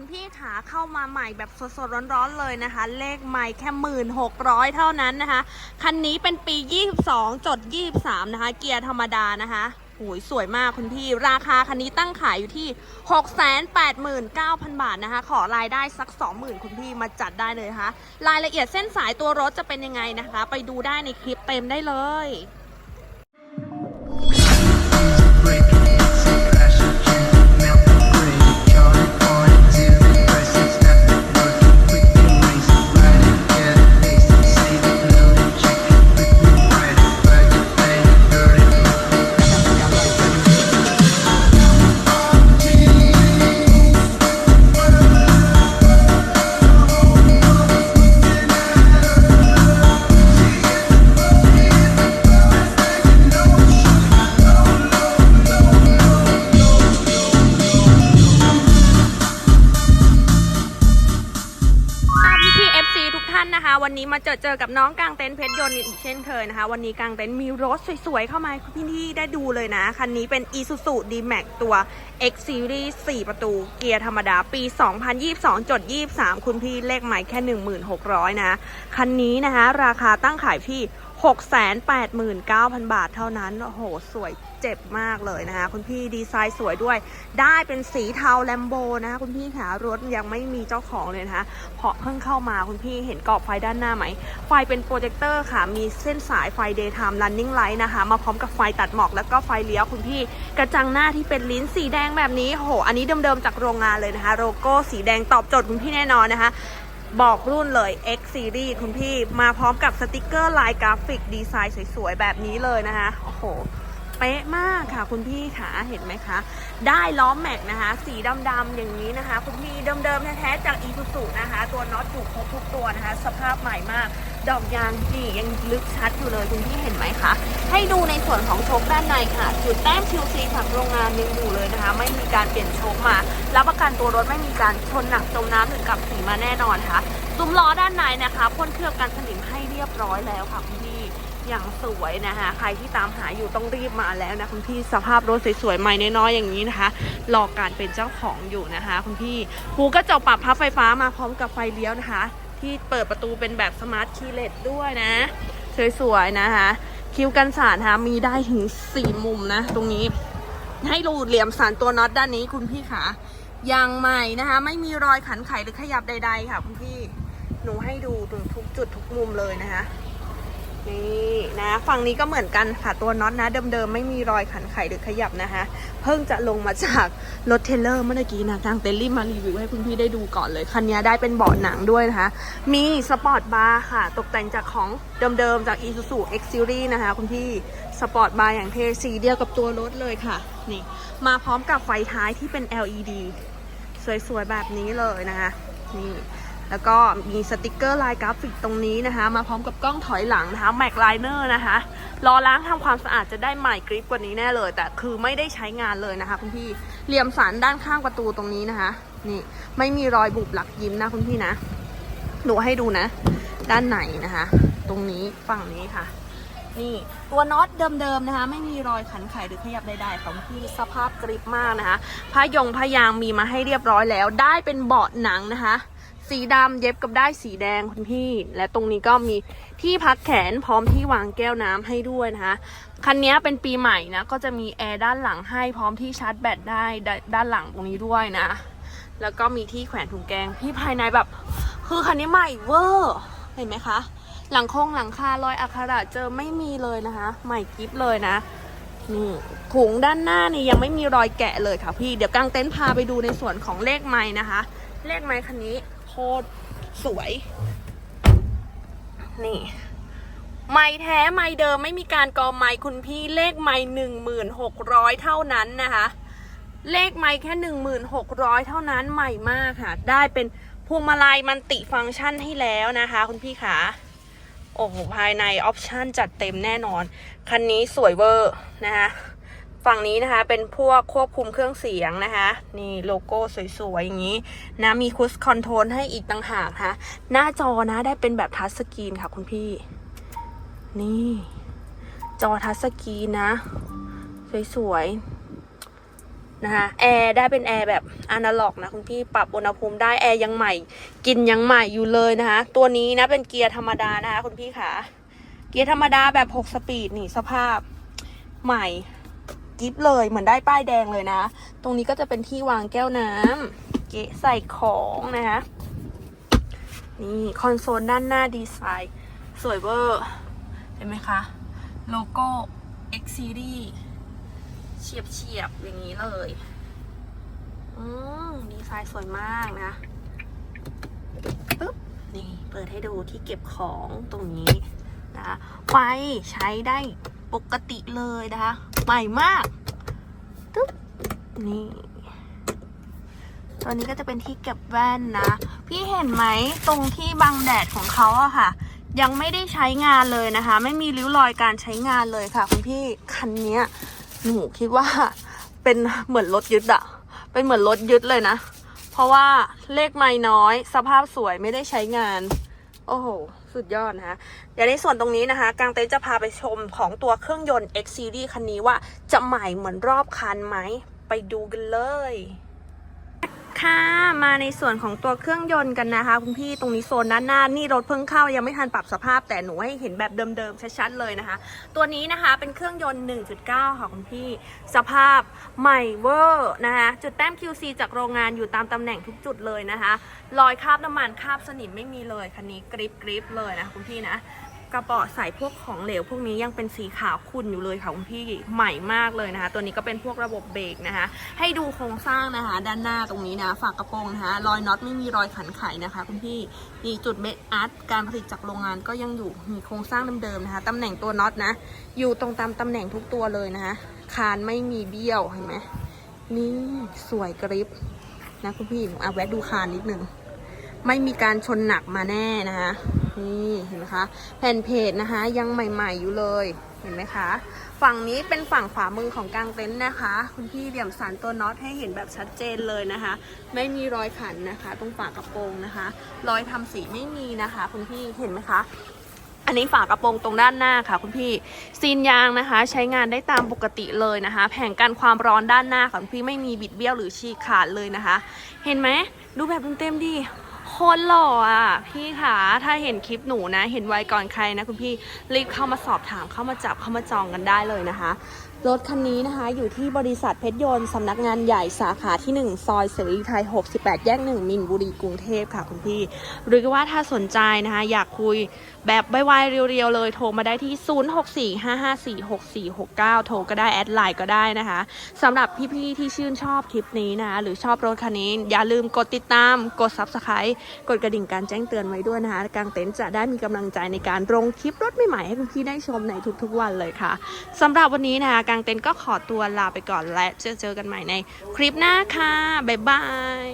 คุณพี่ขาเข้ามาใหม่แบบสดๆร้อนๆเลยนะคะ เลขใหม่แค่หมื่นหกร้อยเท่านั้นนะคะ คันนี้เป็นปี 22 จด 23 นะคะ เกียร์ธรรมดานะคะโอ้ยสวยมากคุณพี่ ราคาคันนี้ตั้งขายอยู่ที่ 689,000 บาทนะคะ ขอรายได้สัก 20,000 คุณพี่มาจัดได้เลยนะคะรายละเอียดเส้นสายตัวรถจะเป็นยังไงนะคะ ไปดูได้ในคลิปเต็มได้เลย นะคะ วันนี้มาเจอเจอกับน้องกางเต็นท์เพชรยนต์อีกเช่นเคยนะคะ วันนี้กางเต็นท์มีรถสวยๆ เข้ามาพี่ที่ได้ดูเลยนะ คันนี้เป็น Isuzu D-Max ตัว X Series 4 ประตู เกียร์ธรรมดาปี 2022จด23 คุณพี่เลขหม่แค่ 1600 นะ คันนี้นะคะ ราคาตั้งขายที่ 689,000 บาทเท่านั้น โอ้โห สวยเจ็บมากเลยนะคะ คุณพี่ดีไซน์สวยด้วย ได้เป็นสีเทาแลมโบนะคะคุณพี่ขารถยังไม่มีเจ้าของเลยนะคะ เพราะเพิ่งเข้ามาคุณพี่เห็นกรอบไฟด้านหน้าไหม ไฟเป็นโปรเจคเตอร์ค่ะ มีเส้นสายไฟ daytime running light นะคะ มาพร้อมกับไฟตัดหมอกแล้วก็ไฟเลี้ยวคุณพี่ กระจังหน้าที่เป็นลิ้นสีแดงแบบนี้โหอันนี้เดิมๆจากโรงงานเลยนะคะ โลโก้สีแดงตอบโจทย์คุณพี่แน่นอนนะคะ บอกรุ่นเลย X Series คุณพี่มาพร้อมกับสติกเกอร์ลายกราฟิกดีไซน์สวยๆ แบบนี้เลยนะคะ โอ้โห เป๊ะมากค่ะ คุณพี่ขาเห็นไหมคะ ได้ล้อแม็กนะคะ สีดำๆอย่างนี้นะคะ คุณพี่เดิมๆแท้ๆจากอีซูซูนะคะ ตัวน็อตอยู่ครบทุกตัวนะคะ สภาพใหม่มาก ดอกยางนี่ยังลึกชัดอยู่เลยคุณพี่เห็นไหมคะ ให้ดูในส่วนของโชคด้านในค่ะ จุดแต้ม QC จากโรงงานยังอยู่เลยนะคะ ไม่มีการเปลี่ยนโชคมารับประกันตัวรถไม่มีการชนหนักจมน้ำหรือกับสีมาแน่นอนค่ะซุ้มล้อด้านในนะคะพ่นเคลือบกันสนิมให้เรียบร้อยแล้วค่ะคุณพี่ อย่างสวยนะคะใครที่ตามหาอยู่ต้องรีบมาแล้วนะคุณพี่สภาพรถสวยๆใหม่น้อยๆอย่างนี้นะคะรอการเป็นเจ้าของอยู่นะคะ คุณพี่หูกระจกปรับพับไฟฟ้ามาพร้อมกับไฟเลี้ยวนะคะ ที่เปิดประตูเป็นแบบสมาร์ทคีย์เลสด้วยนะ สวยๆนะคะ คิวกันสาดนะคะมีได้ถึง 4 มุมนะ ตรงนี้ให้รูเหลี่ยมสารตัวน็อตด้านนี้คุณพี่ค่ะยางใหม่นะคะ ไม่มีรอยขันไขหรือขยับใด ๆ ค่ะคุณพี่หนูให้ดูทุกจุดทุกมุมเลยนะคะ นี่นะฝั่งนี้ก็เหมือนกันค่ะตัวน็อตนะเดิมๆไม่มีรอยขันไขหรือขยับนะคะ เพิ่งจะลงมาจากรถเทเลอร์เมื่อกี้นะทางเต็นท์รีบมารีวิวให้คุณพี่ได้ดูก่อนเลยคันนี้ได้เป็นเบาะหนังด้วยนะคะ มีสปอร์ตบาร์ค่ะ ตกแต่งจากของเดิมๆจาก Isuzu X Series นะคะ คุณพี่สปอร์ตบาร์อย่างเท่สีเดียวกับตัวรถเลยค่ะนี่มาพร้อมกับไฟท้ายที่เป็น LED สวยๆแบบนี้เลยนะคะนี่ แล้วก็มีสติกเกอร์ลายกราฟิกตรงนี้นะคะ มาพร้อมกับกล้องถอยหลังนะคะแม็กไลเนอร์นะคะรอล้างทำความสะอาดจะได้ใหม่กริปกว่านี้แน่เลย แต่คือไม่ได้ใช้งานเลยนะคะคุณพี่เหลี่ยมสันด้านข้างประตูตรงนี้นะคะ นี่ไม่มีรอยบุบหลักยิ้มนะคุณพี่นะหนูให้ดูนะ ด้านไหนนะคะ ตรงนี้ฝั่งนี้ค่ะ นี่ตัวน็อตเดิมๆนะคะ ไม่มีรอยขันไขหรือขยับใดๆของพี่สภาพกริบมากนะคะผ้ายงผ้ายางมีมาให้เรียบร้อยแล้ว ได้เป็นเบาะหนังนะคะ สีดำเย็บกับได้สีแดงคุณพี่ และตรงนี้ก็มีที่พักแขนพร้อมที่วางแก้วน้ำให้ด้วยนะคะ คันนี้เป็นปีใหม่นะ ก็จะมีแอร์ด้านหลังให้พร้อมที่ชาร์จแบตได้ด้านหลังตรงนี้ด้วยนะ แล้วก็มีที่แขวนถุงแกงพี่ภายในแบบ คือคันนี้ใหม่เวอร์เห็นไหมคะ หลังโค้งหลังคารอยอักขระเจอไม่มีเลยนะคะ ใหม่กิฟเลยนะนี่ถุงด้านหน้านี่ยังไม่มีรอยแกะเลยค่ะพี่ เดี๋ยวกางเต็นท์พาไปดูในส่วนของเลขไม้นะคะ เลขไม้คันนี้ ตรสวย นี่ ไม้แท้ไม้เดิมไม่มีการกอไม้คุณพี่เลขไม้หนึ่งหมื่นหกร้อยเท่านั้นนะคะ เลขไม้แค่หนึ่งหมื่นหกร้อยเท่านั้นใหม่มากค่ะ ได้เป็นพวงมาลัยมันติฟังก์ชันให้แล้วนะคะ คุณพี่ขาโอ้โหภายในออปชันจัดเต็มแน่นอน คันนี้สวยเวอร์นะคะ ฝั่งนี้นะคะเป็นพวกควบคุมเครื่องเสียงนะคะ นี่โลโก้สวยๆ อย่างนี้นะมีคุชคอนโทรลให้อีกต่างหากค่ะ หน้าจอนะได้เป็นแบบทัชสกรีนค่ะคุณพี่ นี่ จอทัชสกรีนนะ สวยๆ นะคะแอร์ได้เป็นแอร์แบบอนาล็อกนะคุณพี่ปรับอุณหภูมิได้แอร์ยังใหม่ กินยังใหม่อยู่เลยนะคะ ตัวนี้นะเป็นเกียร์ธรรมดานะคะคุณพี่ขาเกียร์ธรรมดาแบบ 6 สปีดนี่สภาพใหม่ กิฟเลยเหมือนได้ป้ายแดงเลยนะ ตรงนี้ก็จะเป็นที่วางแก้วน้ำเกะใส่ของนะคะนี่คอนโซลด้านหน้าดีไซน์สวยเวอร์ เห็นไหมคะ โลโก้ X Series เฉียบเฉียบๆอย่างนี้เลยอืมดีไซน์สวยมากนะปึ๊บนี่เปิดให้ดูที่เก็บของตรงนี้นะคะไฟใช้ได้ ปกติเลยนะคะ ใหม่มากตึ๊บนี่ตัวนี้ก็จะเป็นที่เก็บแว่นนะ พี่เห็นไหมตรงที่บังแดดของเขาอะค่ะ ยังไม่ได้ใช้งานเลยนะคะ ไม่มีริ้วรอยการใช้งานเลยค่ะ คุณพี่คันนี้หนูคิดว่าเป็นเหมือนรถยึดอะเป็นเหมือนรถยึดเลยนะ เพราะว่าเลขไม่น้อย สภาพสวยไม่ได้ใช้งาน โอ้โห สุดยอดนะคะเดี๋ยวในส่วนตรงนี้นะคะ กางเต็นจะพาไปชมของตัวเครื่องยนต์ X Series คันนี้ว่าจะใหม่เหมือนรอบคันไหม ไปดูกันเลย ค่ะ มาในส่วนของตัวเครื่องยนต์กันนะคะ คุณพี่ตรงนี้โซนด้านหน้านี่รถเพิ่งเข้ายังไม่ทันปรับสภาพ แต่หนูให้เห็นแบบเดิมๆชัดๆเลยนะคะ ตัวนี้นะคะเป็นเครื่องยนต์ 1.9 ค่ะคุณพี่ สภาพใหม่เวอร์นะคะจุดแต้ม QC จากโรงงานอยู่ตามตำแหน่งทุกจุดเลยนะคะรอยคราบน้ำมันคราบสนิมไม่มีเลยคันนี้กริบกริบเลยนะคุณพี่นะ กระเป๋อใส่พวกของเหลว พวกนี้ยังเป็นสีขาวขุ่นอยู่เลยค่ะคุณพี่ใหม่มากเลยนะคะ ตัวนี้ก็เป็นพวกระบบเบรกนะคะ ให้ดูโครงสร้างนะคะ ด้านหน้าตรงนี้นะฝากกระโปรงนะคะรอยน็อตไม่มีรอยขันไขนะคะคุณพี่มีจุดเม็ดอัดการผลิตจากโรงงานก็ยังอยู่มีโครงสร้างเดิมๆนะคะตำแหน่งตัวน็อตนะ อยู่ตรงตามตำแหน่งทุกตัวเลยนะคะ คานไม่มีเบี้ยวเห็นไหมนี่สวยกริบนะคุณพี่เอาแวะดูคานนิดนึงไม่มีการชนหนักมาแน่นะคะ นี่เห็นไหมคะแผ่นเพจนะคะ ยังใหม่ ๆอยู่เลยเห็นไหมคะ ฝั่งนี้เป็นฝั่งขวามือของกลางเต็นท์นะคะ คุณพี่เหลี่ยมสันตัวน็อตให้เห็นแบบชัดเจนเลยนะคะ ไม่มีรอยขันนะคะ ตรงฝากระโปรงนะคะ รอยทำสีไม่มีนะคะ คุณพี่เห็นไหมคะอันนี้ฝากระโปรงตรงด้านหน้าค่ะคุณพี่ซีนยางนะคะ ใช้งานได้ตามปกติเลยนะคะ แผงกันความร้อนด้านหน้าค่ะคุณพี่ไม่มีบิดเบี้ยวหรือฉีกขาดเลยนะคะ เห็นไหมดูแบบเต็มๆดิโคตรหล่ออะพี่คะถ้าเห็นคลิปหนูนะ เห็นไวก่อนใครนะคุณพี่รีบเข้ามาสอบถามเข้ามาจับเข้ามาจองกันได้เลยนะคะ รถคันนี้นะคะ อยู่ที่บริษัทเพชรยนต์สำนักงานใหญ่สาขาที่ 1 ซอยเสรีไทย 68 แยก 1 มินบุรีกรุงเทพค่ะคุณพี่ หรือว่าถ้าสนใจนะคะ อยากคุยแบบไวๆเรียวๆ เลยโทรมาได้ที่ 0645546469 โทรก็ได้ แอดไลน์ก็ได้นะคะสำหรับพี่ๆ ที่ชื่นชอบคลิปนี้นะะหรือชอบรถคันนี้ อย่าลืมกดติดตาม กด Subscribe กดกระดิ่งการแจ้งเตือนไว้ด้วยนะคะกางเต็นท์จะได้มีกำลังใจในการลงคลิปรถใหม่ๆให้คุณพี่ได้ชมในทุกๆวันเลยค่ะสำหรับวันนี้นะคะกางเต็นท์ก็ขอตัวลาไปก่อนและเจอเจอกันใหม่ในคลิปหน้าค่ะ บ๊ายบาย